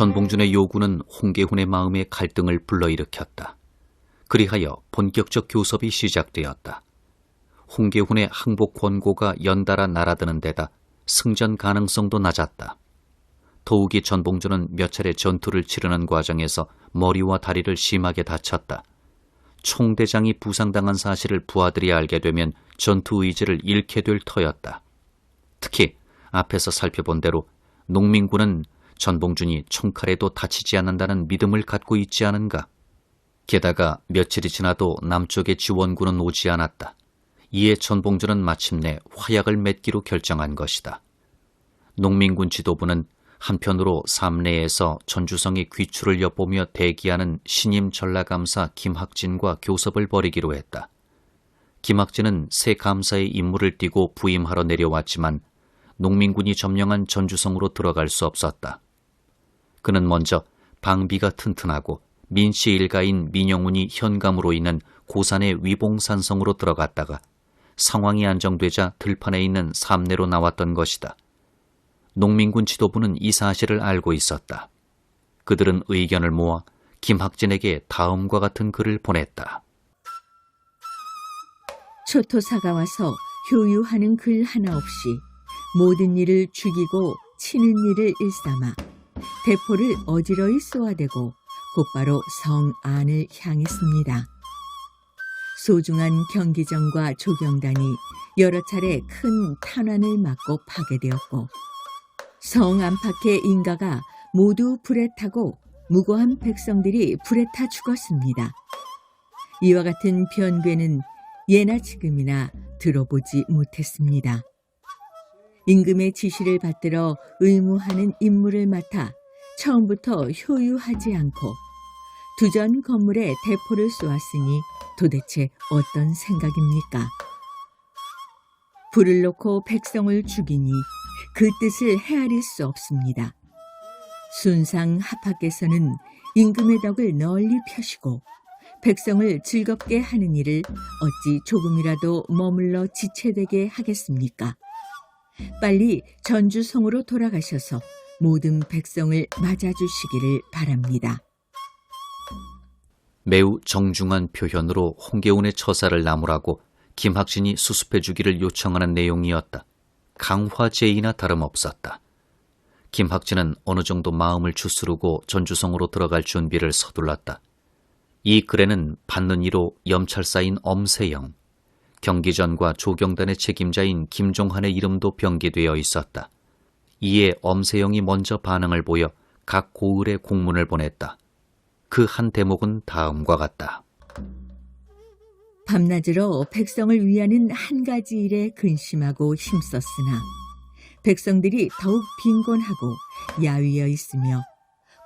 전봉준의 요구는 홍계훈의 마음에 갈등을 불러일으켰다. 그리하여 본격적 교섭이 시작되었다. 홍계훈의 항복 권고가 연달아 날아드는 데다 승전 가능성도 낮았다. 더욱이 전봉준은 몇 차례 전투를 치르는 과정에서 머리와 다리를 심하게 다쳤다. 총대장이 부상당한 사실을 부하들이 알게 되면 전투 의지를 잃게 될 터였다. 특히 앞에서 살펴본 대로 농민군은 전봉준이 총칼에도 다치지 않는다는 믿음을 갖고 있지 않은가. 게다가 며칠이 지나도 남쪽의 지원군은 오지 않았다. 이에 전봉준은 마침내 화약을 맺기로 결정한 것이다. 농민군 지도부는 한편으로 삼내에서 전주성의 귀추를 엿보며 대기하는 신임 전라감사 김학진과 교섭을 벌이기로 했다. 김학진은 새 감사의 임무를 띠고 부임하러 내려왔지만 농민군이 점령한 전주성으로 들어갈 수 없었다. 그는 먼저 방비가 튼튼하고 민씨 일가인 민영훈이 현감으로 있는 고산의 위봉산성으로 들어갔다가 상황이 안정되자 들판에 있는 삼내로 나왔던 것이다. 농민군 지도부는 이 사실을 알고 있었다. 그들은 의견을 모아 김학진에게 다음과 같은 글을 보냈다. 초토사가 와서 효유하는 글 하나 없이 모든 일을 죽이고 치는 일을 일삼아 대포를 어지러이 쏘아대고 곧바로 성 안을 향했습니다. 소중한 경기정과 조경단이 여러 차례 큰 탄환을 맞고 파괴되었고 성 안팎의 인가가 모두 불에 타고 무고한 백성들이 불에 타 죽었습니다. 이와 같은 변괴는 예나 지금이나 들어보지 못했습니다. 임금의 지시를 받들어 의무하는 임무를 맡아 처음부터 효유하지 않고 두전 건물에 대포를 쏘았으니 도대체 어떤 생각입니까? 불을 놓고 백성을 죽이니 그 뜻을 헤아릴 수 없습니다. 순상 합학께서는 임금의 덕을 널리 펴시고 백성을 즐겁게 하는 일을 어찌 조금이라도 머물러 지체되게 하겠습니까? 빨리 전주성으로 돌아가셔서 모든 백성을 맞아주시기를 바랍니다. 매우 정중한 표현으로 홍계운의 처사를 나무라고 김학진이 수습해 주기를 요청하는 내용이었다. 강화제이나 다름없었다. 김학진은 어느 정도 마음을 추스르고 전주성으로 들어갈 준비를 서둘렀다. 이 글에는 받는 이로 염찰사인 엄세영, 경기전과 조경단의 책임자인 김종환의 이름도 병기되어 있었다. 이에 엄세영이 먼저 반응을 보여 각 고을에 공문을 보냈다. 그 한 대목은 다음과 같다. 밤낮으로 백성을 위하는 한 가지 일에 근심하고 힘썼으나 백성들이 더욱 빈곤하고 야위어 있으며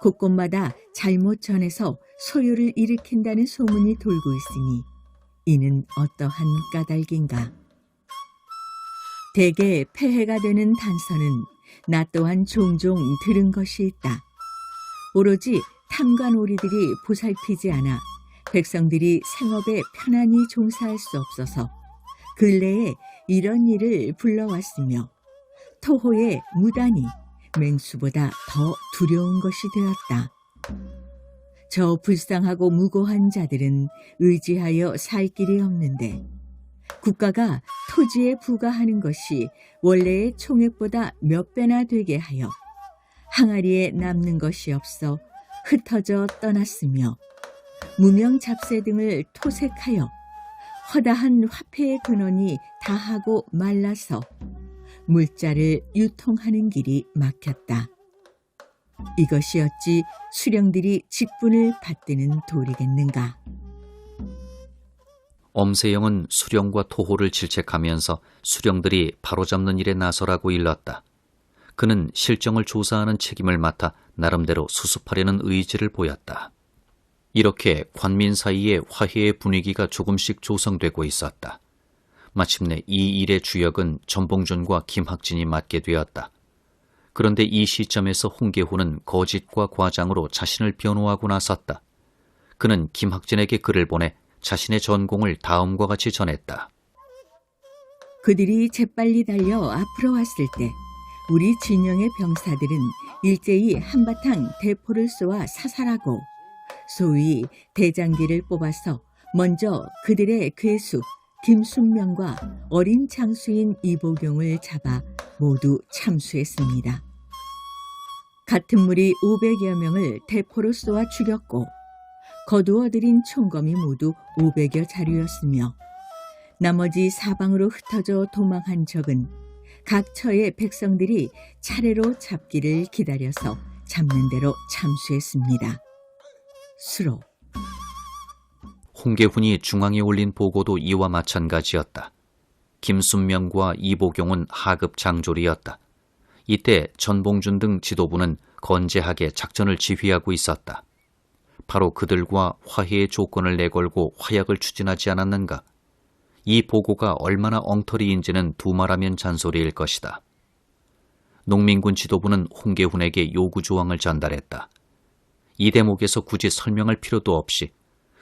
곳곳마다 잘못 전해서 소요를 일으킨다는 소문이 돌고 있으니 이는 어떠한 까닭인가. 대개 폐해가 되는 단서는 나 또한 종종 들은 것이 있다. 오로지 탐관오리들이 보살피지 않아 백성들이 생업에 편안히 종사할 수 없어서 근래에 이런 일을 불러왔으며 토호의 무단이 맹수보다 더 두려운 것이 되었다. 저 불쌍하고 무고한 자들은 의지하여 살 길이 없는데 국가가 토지에 부과하는 것이 원래의 총액보다 몇 배나 되게 하여 항아리에 남는 것이 없어 흩어져 떠났으며 무명 잡세 등을 토색하여 허다한 화폐의 근원이 다하고 말라서 물자를 유통하는 길이 막혔다. 이것이 어찌 수령들이 직분을 받드는 도리겠는가? 엄세영은 수령과 토호를 질책하면서 수령들이 바로잡는 일에 나서라고 일렀다. 그는 실정을 조사하는 책임을 맡아 나름대로 수습하려는 의지를 보였다. 이렇게 관민 사이에 화해의 분위기가 조금씩 조성되고 있었다. 마침내 이 일의 주역은 전봉준과 김학진이 맡게 되었다. 그런데 이 시점에서 홍계호는 거짓과 과장으로 자신을 변호하고 나섰다. 그는 김학진에게 글을 보내 자신의 전공을 다음과 같이 전했다. 그들이 재빨리 달려 앞으로 왔을 때 우리 진영의 병사들은 일제히 한바탕 대포를 쏘아 사살하고 소위 대장기를 뽑아서 먼저 그들의 괴수 김순명과 어린 장수인 이보경을 잡아 모두 참수했습니다. 같은 무리 500여 명을 대포로 쏘아 죽였고 거두어들인 총검이 모두 500여 자루였으며 나머지 사방으로 흩어져 도망한 적은 각 처의 백성들이 차례로 잡기를 기다려서 잡는 대로 참수했습니다. 수로 홍계훈이 중앙에 올린 보고도 이와 마찬가지였다. 김순명과 이보경은 하급 장졸이었다. 이때 전봉준 등 지도부는 건재하게 작전을 지휘하고 있었다. 바로 그들과 화해의 조건을 내걸고 화약을 추진하지 않았는가? 이 보고가 얼마나 엉터리인지는 두말하면 잔소리일 것이다. 농민군 지도부는 홍계훈에게 요구 조항을 전달했다. 이 대목에서 굳이 설명할 필요도 없이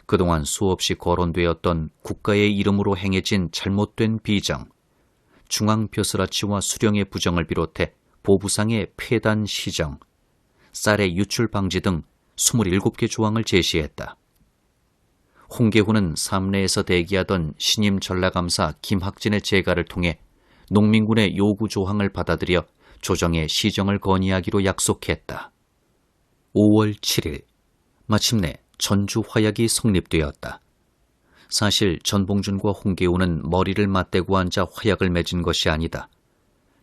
그동안 수없이 거론되었던 국가의 이름으로 행해진 잘못된 비정, 중앙벼슬아치와 수령의 부정을 비롯해 보부상의 폐단 시정, 쌀의 유출 방지 등 27개 조항을 제시했다. 홍계훈은 삼내에서 대기하던 신임 전라감사 김학진의 재가를 통해 농민군의 요구 조항을 받아들여 조정의 시정을 건의하기로 약속했다. 5월 7일 마침내 전주 화약이 성립되었다. 사실 전봉준과 홍계훈은 머리를 맞대고 앉아 화약을 맺은 것이 아니다.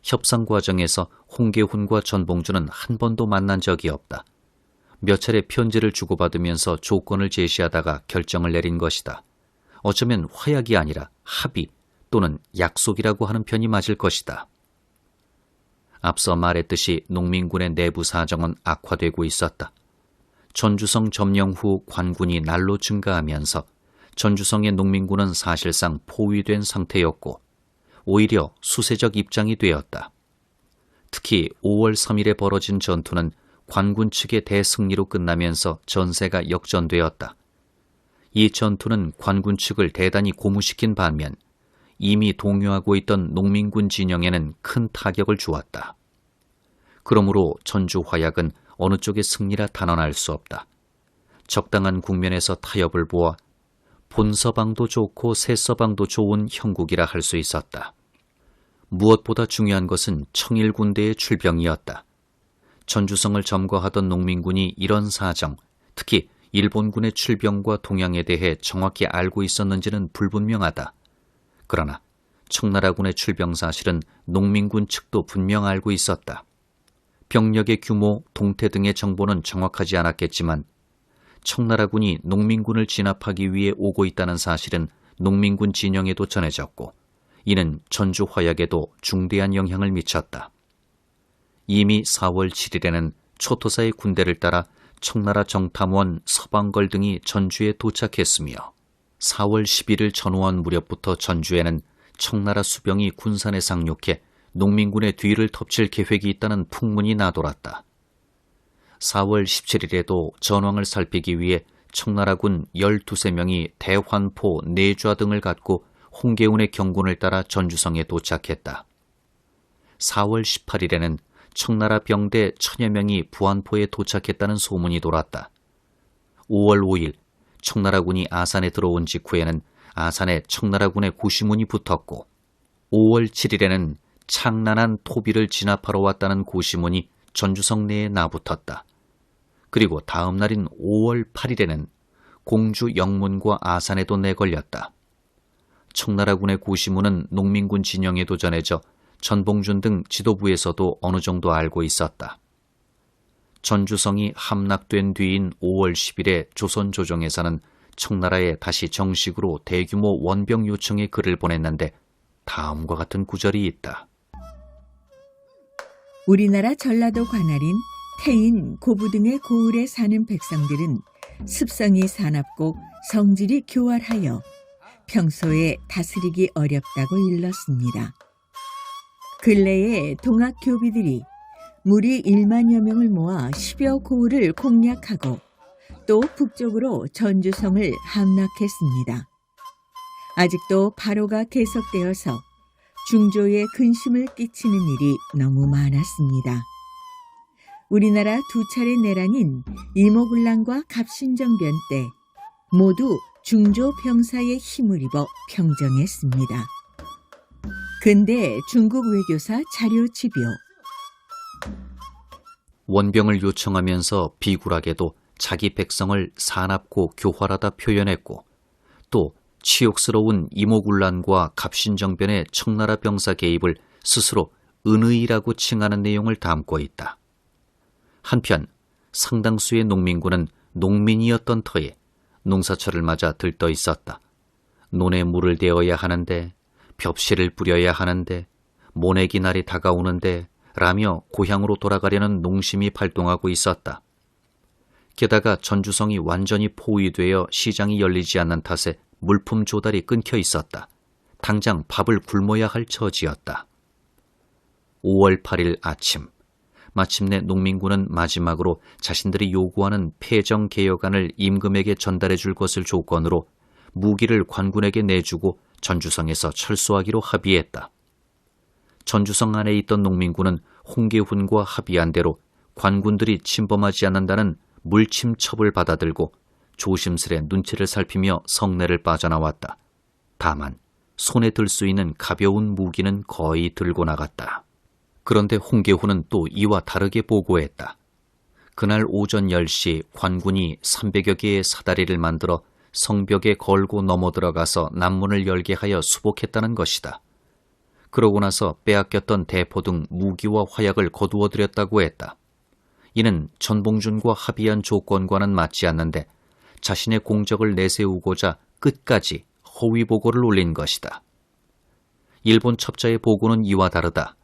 협상 과정에서 홍계훈과 전봉준은 한 번도 만난 적이 없다. 몇 차례 편지를 주고받으면서 조건을 제시하다가 결정을 내린 것이다. 어쩌면 화약이 아니라 합의 또는 약속이라고 하는 편이 맞을 것이다. 앞서 말했듯이 농민군의 내부 사정은 악화되고 있었다. 전주성 점령 후 관군이 날로 증가하면서 전주성의 농민군은 사실상 포위된 상태였고 오히려 수세적 입장이 되었다. 특히 5월 3일에 벌어진 전투는 관군 측의 대승리로 끝나면서 전세가 역전되었다. 이 전투는 관군 측을 대단히 고무시킨 반면 이미 동요하고 있던 농민군 진영에는 큰 타격을 주었다. 그러므로 전주 화약은 어느 쪽의 승리라 단언할 수 없다. 적당한 국면에서 타협을 보아 본서방도 좋고 새서방도 좋은 형국이라 할 수 있었다. 무엇보다 중요한 것은 청일 군대의 출병이었다. 전주성을 점거하던 농민군이 이런 사정, 특히 일본군의 출병과 동향에 대해 정확히 알고 있었는지는 불분명하다. 그러나 청나라군의 출병 사실은 농민군 측도 분명 알고 있었다. 병력의 규모, 동태 등의 정보는 정확하지 않았겠지만 청나라군이 농민군을 진압하기 위해 오고 있다는 사실은 농민군 진영에도 전해졌고 이는 전주 화약에도 중대한 영향을 미쳤다. 이미 4월 7일에는 초토사의 군대를 따라 청나라 정탐원 서방걸 등이 전주에 도착했으며 4월 11일 전후원 무렵부터 전주에는 청나라 수병이 군산에 상륙해 농민군의 뒤를 덮칠 계획이 있다는 풍문이 나돌았다. 4월 17일에도 전황을 살피기 위해 청나라군 12세 명이 대환포, 내좌 등을 갖고 홍계운의 경군을 따라 전주성에 도착했다. 4월 18일에는 청나라 병대 천여 명이 부안포에 도착했다는 소문이 돌았다. 5월 5일 청나라군이 아산에 들어온 직후에는 아산에 청나라군의 고시문이 붙었고 5월 7일에는 창란한 토비를 진압하러 왔다는 고시문이 전주성 내에 나붙었다. 그리고 다음 날인 5월 8일에는 공주 영문과 아산에도 내걸렸다. 청나라군의 고시문은 농민군 진영에도 전해져 전봉준 등 지도부에서도 어느 정도 알고 있었다. 전주성이 함락된 뒤인 5월 10일에 조선 조정에서는 청나라에 다시 정식으로 대규모 원병 요청의 글을 보냈는데 다음과 같은 구절이 있다. 우리나라 전라도 관할인 태인, 고부 등의 고을에 사는 백성들은 습성이 사납고 성질이 교활하여 평소에 다스리기 어렵다고 일렀습니다. 근래에 동학 교비들이 무리 1만여 명을 모아 10여 고을을 공략하고 또 북쪽으로 전주성을 함락했습니다. 아직도 발호가 계속되어서 중조에 근심을 끼치는 일이 너무 많았습니다. 우리나라 두 차례 내란인 이모군란과 갑신정변 때 모두 중조 병사의 힘을 입어 평정했습니다. 근데 중국 외교사 자료 집요 원병을 요청하면서 비굴하게도 자기 백성을 사납고 교활하다 표현했고 또 치욕스러운 이모군란과 갑신정변의 청나라 병사 개입을 스스로 은의라고 칭하는 내용을 담고 있다. 한편 상당수의 농민군은 농민이었던 터에 농사철을 맞아 들떠 있었다. 논에 물을 대어야 하는데 벽실을 뿌려야 하는데 모내기 날이 다가오는데 라며 고향으로 돌아가려는 농심이 발동하고 있었다. 게다가 전주성이 완전히 포위되어 시장이 열리지 않는 탓에 물품 조달이 끊겨 있었다. 당장 밥을 굶어야 할 처지였다. 5월 8일 아침, 마침내 농민군은 마지막으로 자신들이 요구하는 폐정 개혁안을 임금에게 전달해 줄 것을 조건으로 무기를 관군에게 내주고 전주성에서 철수하기로 합의했다. 전주성 안에 있던 농민군은 홍계훈과 합의한 대로 관군들이 침범하지 않는다는 물침첩을 받아들고 조심스레 눈치를 살피며 성내를 빠져나왔다. 다만 손에 들 수 있는 가벼운 무기는 거의 들고 나갔다. 그런데 홍계훈은 또 이와 다르게 보고했다. 그날 오전 10시 관군이 300여 개의 사다리를 만들어 성벽에 걸고 넘어 들어가서 남문을 열게 하여 수복했다는 것이다. 그러고 나서 빼앗겼던 대포 등 무기와 화약을 거두어 들였다고 했다. 이는 전봉준과 합의한 조건과는 맞지 않는데 자신의 공적을 내세우고자 끝까지 허위 보고를 올린 것이다. 일본 첩자의 보고는 이와 다르다.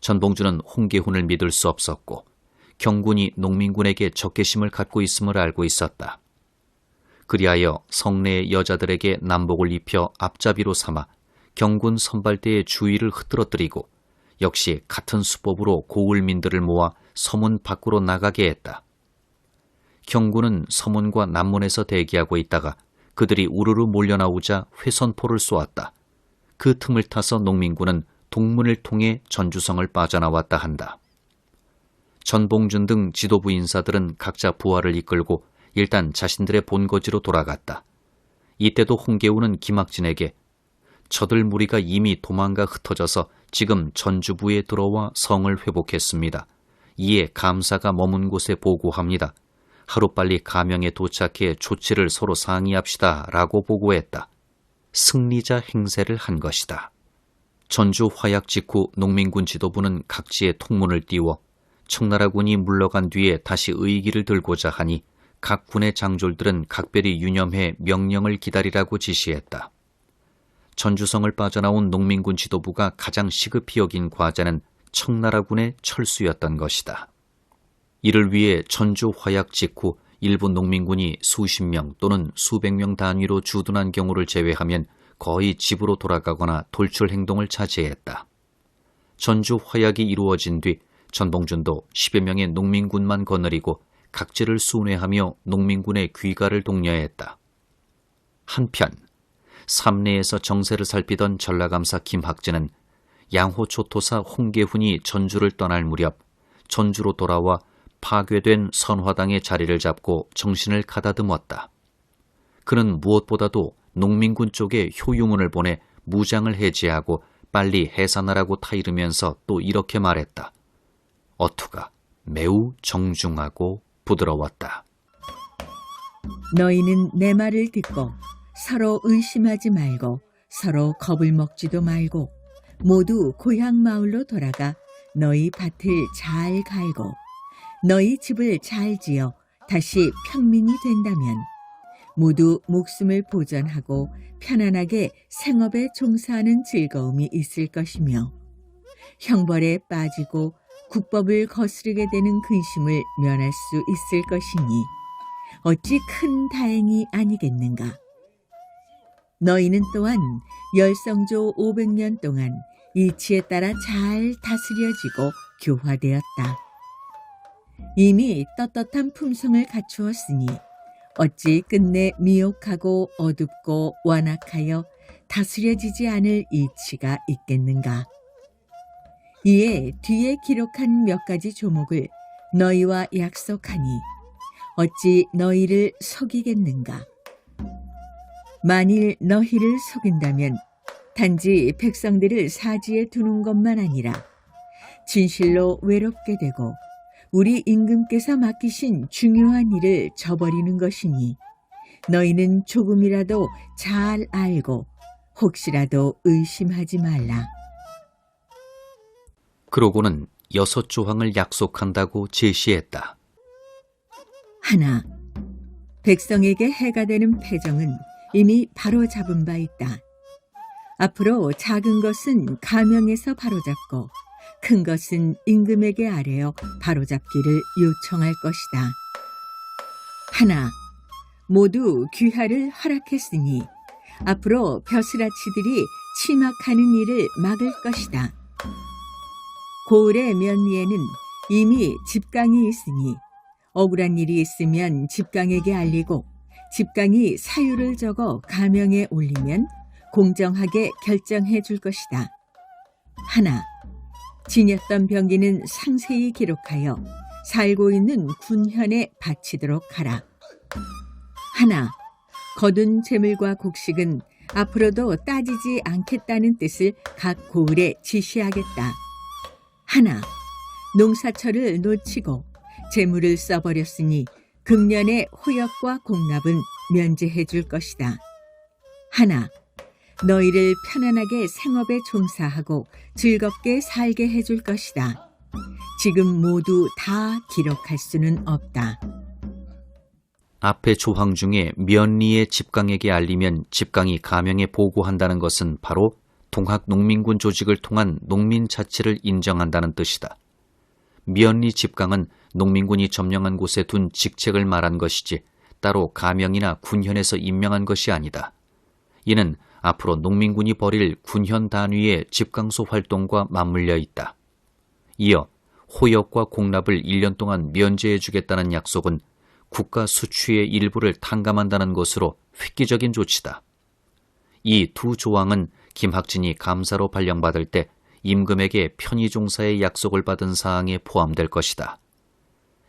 전봉준은 홍계훈을 믿을 수 없었고 경군이 농민군에게 적개심을 갖고 있음을 알고 있었다. 그리하여 성내의 여자들에게 남복을 입혀 앞잡이로 삼아 경군 선발대의 주의를 흐트러뜨리고 역시 같은 수법으로 고을민들을 모아 서문 밖으로 나가게 했다. 경군은 서문과 남문에서 대기하고 있다가 그들이 우르르 몰려나오자 회선포를 쏘았다. 그 틈을 타서 농민군은 동문을 통해 전주성을 빠져나왔다 한다. 전봉준 등 지도부 인사들은 각자 부하를 이끌고 일단 자신들의 본거지로 돌아갔다. 이때도 홍계우는 김학진에게 저들 무리가 이미 도망가 흩어져서 지금 전주부에 들어와 성을 회복했습니다. 이에 감사가 머문 곳에 보고합니다. 하루빨리 가명에 도착해 조치를 서로 상의합시다. 라고 보고했다. 승리자 행세를 한 것이다. 전주 화약 직후 농민군 지도부는 각지에 통문을 띄워 청나라군이 물러간 뒤에 다시 의기를 들고자 하니 각 군의 장졸들은 각별히 유념해 명령을 기다리라고 지시했다. 전주성을 빠져나온 농민군 지도부가 가장 시급히 여긴 과제는 청나라군의 철수였던 것이다. 이를 위해 전주 화약 직후 일본 농민군이 수십 명 또는 수백 명 단위로 주둔한 경우를 제외하면 거의 집으로 돌아가거나 돌출 행동을 자제했다. 전주 화약이 이루어진 뒤 전봉준도 10여 명의 농민군만 거느리고 각지를 순회하며 농민군의 귀가를 독려했다. 한편 삼내에서 정세를 살피던 전라감사 김학진은 양호초토사 홍계훈이 전주를 떠날 무렵 전주로 돌아와 파괴된 선화당의 자리를 잡고 정신을 가다듬었다. 그는 무엇보다도 농민군 쪽에 효유문을 보내 무장을 해제하고 빨리 해산하라고 타이르면서 또 이렇게 말했다. 어투가 매우 정중하고 부드러웠다. 너희는 내 말을 듣고 서로 의심하지 말고 서로 겁을 먹지도 말고 모두 고향 마을로 돌아가 너희 밭을 잘 갈고 너희 집을 잘 지어 다시 평민이 된다면 모두 목숨을 보전하고 편안하게 생업에 종사하는 즐거움이 있을 것이며 형벌에 빠지고 국법을 거스르게 되는 근심을 면할 수 있을 것이니 어찌 큰 다행이 아니겠는가. 너희는 또한 열성조 500년 동안 이치에 따라 잘 다스려지고 교화되었다. 이미 떳떳한 품성을 갖추었으니 어찌 끝내 미혹하고 어둡고 완악하여 다스려지지 않을 이치가 있겠는가? 이에 뒤에 기록한 몇 가지 조목을 너희와 약속하니 어찌 너희를 속이겠는가? 만일 너희를 속인다면 단지 백성들을 사지에 두는 것만 아니라 진실로 외롭게 되고 우리 임금께서 맡기신 중요한 일을 저버리는 것이니 너희는 조금이라도 잘 알고 혹시라도 의심하지 말라. 그러고는 여섯 조항을 약속한다고 제시했다. 하나, 백성에게 해가 되는 패정은 이미 바로 잡은 바 있다. 앞으로 작은 것은 가명에서 바로잡고 큰 것은 임금에게 아뢰어 바로잡기를 요청할 것이다. 하나, 모두 귀하를 허락했으니 앞으로 벼슬아치들이 침학하는 일을 막을 것이다. 고을의 면리에는 이미 집강이 있으니 억울한 일이 있으면 집강에게 알리고 집강이 사유를 적어 가명에 올리면 공정하게 결정해 줄 것이다. 하나, 지녔던 병기는 상세히 기록하여 살고 있는 군현에 바치도록 하라. 하나, 거둔 재물과 곡식은 앞으로도 따지지 않겠다는 뜻을 각 고을에 지시하겠다. 하나, 농사철을 놓치고 재물을 써버렸으니 금년의 호역과 공납은 면제해 줄 것이다. 하나, 너희를 편안하게 생업에 종사하고 즐겁게 살게 해 줄 것이다. 지금 모두 다 기록할 수는 없다. 앞의 조항 중에 면리의 집강에게 알리면 집강이 가명에 보고한다는 것은 바로 동학 농민군 조직을 통한 농민 자치를 인정한다는 뜻이다. 면리 집강은 농민군이 점령한 곳에 둔 직책을 말한 것이지 따로 가명이나 군현에서 임명한 것이 아니다. 이는 앞으로 농민군이 벌일 군현 단위의 집강소 활동과 맞물려 있다. 이어 호역과 공납을 1년 동안 면제해 주겠다는 약속은 국가 수취의 일부를 탕감한다는 것으로 획기적인 조치다. 이 두 조항은 김학진이 감사로 발령받을 때 임금에게 편의 종사의 약속을 받은 사항에 포함될 것이다.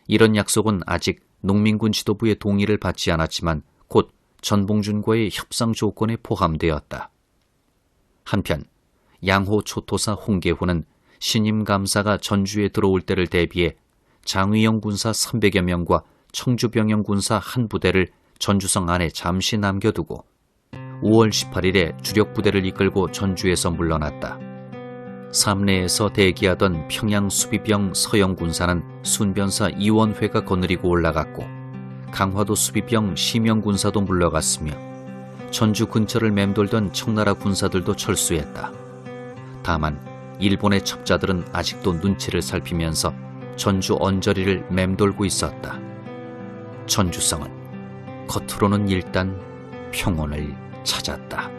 이런 약속은 아직 농민군 지도부의 동의를 받지 않았지만 곧 전봉준과의 협상 조건에 포함되었다. 한편 양호 초토사 홍계호는 신임 감사가 전주에 들어올 때를 대비해 장위영 군사 300여 명과 청주병영 군사 한 부대를 전주성 안에 잠시 남겨두고 5월 18일에 주력 부대를 이끌고 전주에서 물러났다. 삼내에서 대기하던 평양 수비병 서영 군사는 순변사 이원회가 거느리고 올라갔고 강화도 수비병 심영 군사도 물러갔으며 전주 근처를 맴돌던 청나라 군사들도 철수했다. 다만 일본의 첩자들은 아직도 눈치를 살피면서 전주 언저리를 맴돌고 있었다. 전주성은 겉으로는 일단 평온을 찾았다.